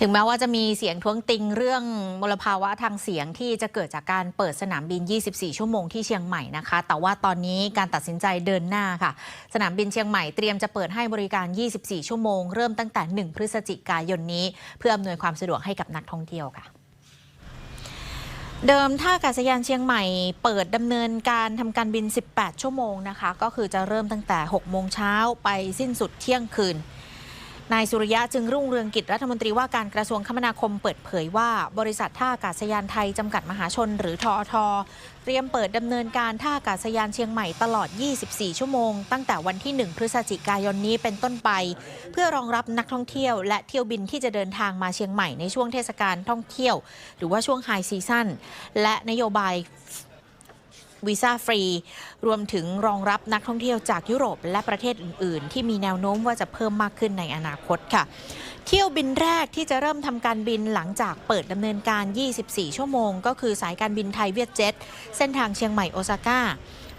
ถึงแม้ว่าจะมีเสียงท้วงติงเรื่องมลภาวะทางเสียงที่จะเกิดจากการเปิดสนามบิน 24 ชั่วโมงที่เชียงใหม่นะคะ แต่ว่าตอนนี้การตัดสินใจเดินหน้าค่ะ สนามบินเชียงใหม่เตรียมจะเปิดให้บริการ 24 ชั่วโมง เริ่มตั้งแต่ 1 พฤศจิกายนนี้ เพื่ออำนวยความสะดวกให้กับนักท่องเที่ยวค่ะเดิมท่าอากาศยานเชียงใหม่เปิดดำเนินการทำการบิน 18 ชั่วโมงนะคะ ก็คือจะเริ่มตั้งแต่ 6 โมงเช้าไปสิ้นสุดเที่ยงคืน นายสุริยะจึงรุ่งเรืองกิจรัฐมนตรีว่าการกระทรวงคมนาคมเปิดเผยว่า บริษัทท่าอากาศยานไทย จำกัดมหาชนหรือทอทเตรียมเปิดดำเนินการท่าอากาศยานเชียงใหม่ตลอด 24 ชั่วโมง ตั้งแต่วันที่ 1 พฤศจิกายนนี้เป็นต้นไป เพื่อรองรับนักท่องเที่ยว และเที่ยวบินที่จะเดินทางมาเชียงใหม่ในช่วงเทศกาลท่องเที่ยว หรือว่าช่วงไฮซีซั่นและนโยบาย วีซ่าฟรี รวมถึงรองรับนักท่องเที่ยวจากยุโรปและประเทศอื่น ๆ ที่มีแนวโน้มว่าจะเพิ่มมากขึ้นในอนาคตค่ะ เที่ยวบินแรกที่จะเริ่มทำการบินหลังจากเปิดดำเนินการ 24 ชั่วโมง ก็คือสายการบินไทยเวียดเจ็ต เส้นทางเชียงใหม่โอซาก้า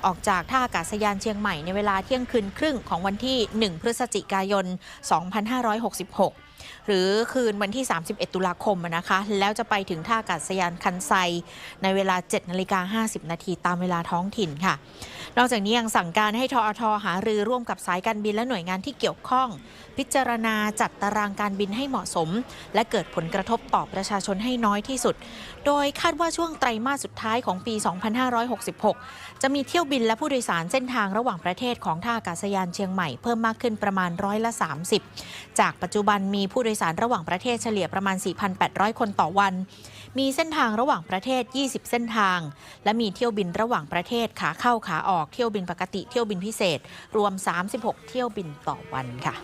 ออกจากท่าอากาศยานเชียงใหม่ในเวลาเที่ยงคืนครึ่งของวันที่ 1 พฤศจิกายน 2566 หรือคืนวันที่ 31 ตุลาคมนะคะ แล้วจะไปถึงท่าอากาศยานคันไซ ในเวลา 7นาฬิกา50 นาทีตามเวลาท้องถิ่นค่ะ นอกจากนี้ยังสั่งการให้ทอทหารือร่วมกับสายการบินและหน่วยงานที่เกี่ยวข้อง พิจารณาจัดตารางการบินให้เหมาะสม และเกิดผลกระทบต่อประชาชนให้น้อยที่สุด โดยคาดว่าช่วงไตรมาสสุดท้ายของปี 2566 จะมีเที่ยวบินและผู้โดยสารเส้นทางระหว่างประเทศของท่าอากาศยานเชียงใหม่เพิ่มมากขึ้นประมาณร้อยละ 30 จากปัจจุบันมีผู้โดยสารระหว่างประเทศเฉลี่ยประมาณ 4,800 คนต่อวัน มีเส้นทางระหว่างประเทศ 20 เส้นทาง และมีเที่ยวบินระหว่างประเทศขาเข้าขาออกเที่ยวบินปกติเที่ยวบินพิเศษ รวม 36 เที่ยวบินต่อวันค่ะ